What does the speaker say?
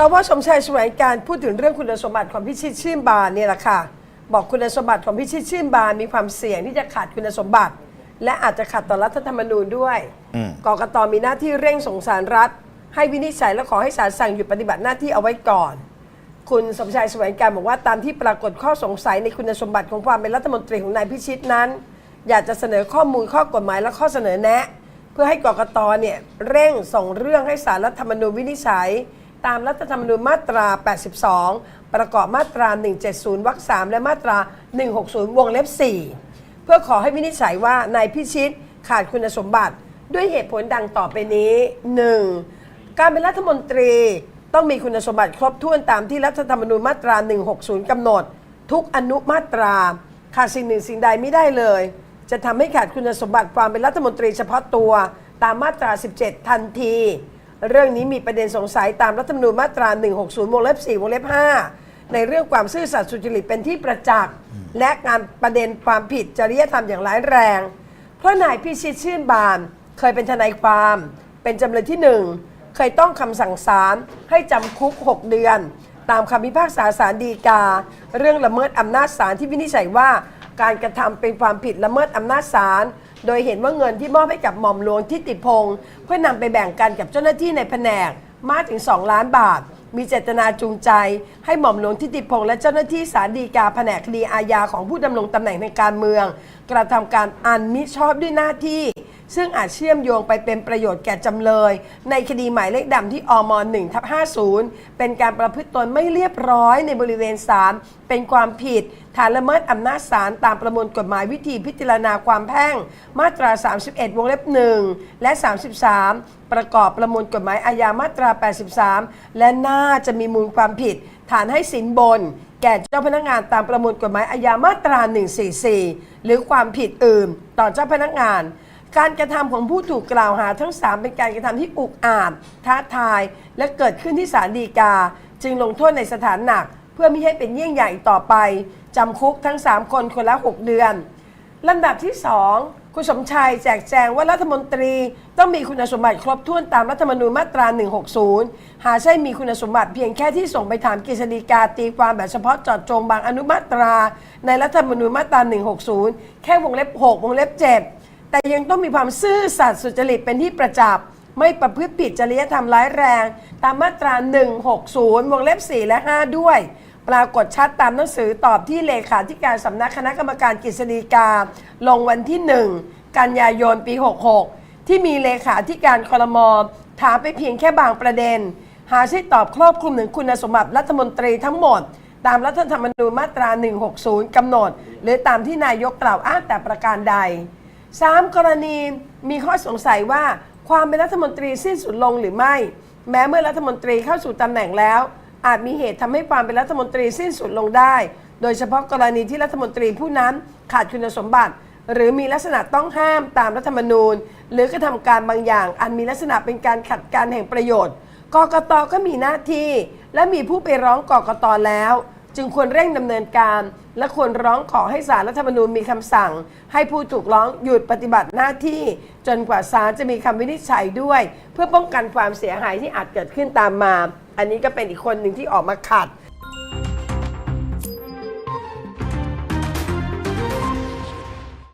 สวชมชัยแสวงการพูดถึงเรื่องคุณสมบัติของพิชิตชื่นบานเนี่ยแหละค่ะ บอกคุณสมบัติของพิชิตชื่นบานมีความเสี่ยงที่จะขาดคุณสมบัติ และอาจจะขัดต่อรัฐธรรมนูญด้วยอืม กกตมีหน้าที่เร่งส่งสารรัฐ ให้วินิจฉัยและขอให้ศาลสั่งหยุดปฏิบัติหน้าที่เอาไว้ก่อน คุณสมชายแสวงการบอกว่าตามที่ปรากฏข้อสงสัยในคุณสมบัติของความเป็นรัฐมนตรีของนายพิชิตนั้น อยากจะเสนอข้อมูลข้อกฎหมายและข้อเสนอแนะ เพื่อให้กกตเนี่ยเร่งส่งเรื่องให้สารรัฐธรรมนูญวินิจฉัย ตามรัฐธรรมนูญมาตรา 82 ประกอบมาตรา 170 วรรค 3 และมาตรา 160 วงเล็บ 4 เพื่อขอให้วินิจฉัยว่านายพิชิตขาดคุณสมบัติ ด้วยเหตุผลดังต่อไปนี้ 1. การเป็นรัฐมนตรีต้องมีคุณสมบัติครบถ้วนตามที่รัฐธรรมนูญมาตรา 160 กำหนด ทุกอนุมาตรา ขาดสิ่งหนึ่งสิ่งใดไม่ได้เลย จะทำให้ขาดคุณสมบัติความเป็นรัฐมนตรีเฉพาะตัวตามมาตรา 17 ทันที เรื่องนี้มีประเด็นสงสัยตามรัฐธรรมนูญมาตรา 160 วงเล็บ 4 วงเล็บ 5 ในเรื่องความซื่อสัตย์สุจริตเป็นที่ประจักษ์ และการประเด็นความผิดจริยธรรมอย่างร้ายแรง เพราะนายพิชิตชื่นบาน เคยเป็นทนายความ เป็นจำเลยที่หนึ่งเคยต้องคำสั่งศาลให้จำคุก 6 เดือน ตามคำพิพากษาศาลฎีกา เรื่องละเมิดอำนาจศาลที่วินิจฉัยว่า การกระทำเป็นความผิดละเมิดอำนาจศาล โดยเห็นว่าเงินที่มอบให้กับหม่อมหลวงทิติพงศ์เพื่อนำไปแบ่งกันกับเจ้าหน้าที่ในแผนกมากถึง 2 ล้านบาท มีเจตนาจูงใจ ให้หม่อมหลวงทิติพงศ์และเจ้าหน้าที่สารดีกาแผนกคดีอาญาของผู้ดำรงตำแหน่งในการเมือง กระทำการอันมิชอบด้วยหน้าที่ ซึ่งอาจเชื่อมโยงไปเป็นประโยชน์แก่จำเลย ในคดีหมายเลขดำที่อม1ทับ50 เป็นการประพฤติตนไม่เรียบร้อยในบริเวณศาลเป็นความผิดฐานละเมิดอำนาจศาลตามประมวลกฎหมายวิธีพิจารณาความแพ่ง มาตรา 31 วงเล็บ 1 และ 33 ประกอบประมวลกฎหมายอาญามาตรา 83 และน่าจะมีมูลความผิด ฐานให้สินบน แก่เจ้าพนักงานตามประมวลกฎหมายอาญามาตรา 144 หรือความผิดอื่น ต่อเจ้าพนักงาน การกระทำของผู้ถูกกล่าวหาทั้ง 3 เป็นการกระทำที่อุกอาจท้าทาย และเกิดขึ้นที่ศาลฎีกา จึงลงโทษในสถานหนัก เพื่อไม่ให้เป็นเยี่ยงใหญ่ต่อไปจำคุกทั้ง 3 คนคนละ 6 เดือนลำดับที่ 2 คุณสมชัยแจกแจงว่ารัฐมนตรีต้องมีคุณสมบัติครบถ้วนตามรัฐธรรมนูญมาตรา 160 หาใช่มีคุณสมบัติเพียงแค่ที่ส่งไปถามกฤษฎีกาตีความแบบเฉพาะเจาะจงบางอนุมาตรา ในรัฐธรรมนูญมาตรา 160 แค่วงเล็บ 6 วงเล็บ 7 แต่ยังต้องมีความซื่อสัตย์สุจริตเป็นที่ประจักษ์ไม่ประพฤติผิดจริยธรรมร้ายแรง ตามมาตรา 160 วงเล็บ 4 และ 5 ด้วย ปรากฏชัดตามหนังสือตอบที่เลขาธิการสำนักคณะกรรมการกฤษฎีกา ลงวันที่ 1 กันยายนปี 66 ที่มีเลขาธิการคอรมอถามไปเพียงแค่บางประเด็น หาใช่ตอบครอบคลุมถึงคุณสมบัติรัฐมนตรีทั้งหมด ตามรัฐธรรมนูญมาตรา 160 กำหนด หรือตามที่นายกกล่าวอ้างแต่ประการใด สามกรณีมีข้อสงสัยว่าความเป็นรัฐมนตรีสิ้นสุดลงหรือไม่ แม้เมื่อรัฐมนตรีเข้าสู่ตำแหน่งแล้ว อาจมีเหตุทำให้ความเป็นรัฐมนตรีสิ้นสุดลงได้ โดยเฉพาะกรณีที่รัฐมนตรีผู้นั้นขาดคุณสมบัติ หรือมีลักษณะต้องห้ามตามรัฐธรรมนูญ หรือกระทำการบางอย่าง อันมีลักษณะเป็นการขัดการแห่งประโยชน์กกตก็มีหน้าที่ และมีผู้ไปร้องกกตแล้ว จึงควรเร่งดำเนินการ และควรร้องขอให้ศาลรัฐธรรมนูญมีคำสั่ง ให้ผู้ถูกร้องหยุดปฏิบัติหน้าที่ จนกว่าศาลจะมีคำวินิจฉัยด้วย เพื่อป้องกันความเสียหายที่อาจเกิดขึ้นตามมา อันนี้ก็เป็นอีกคนหนึ่งที่ออกมาขัด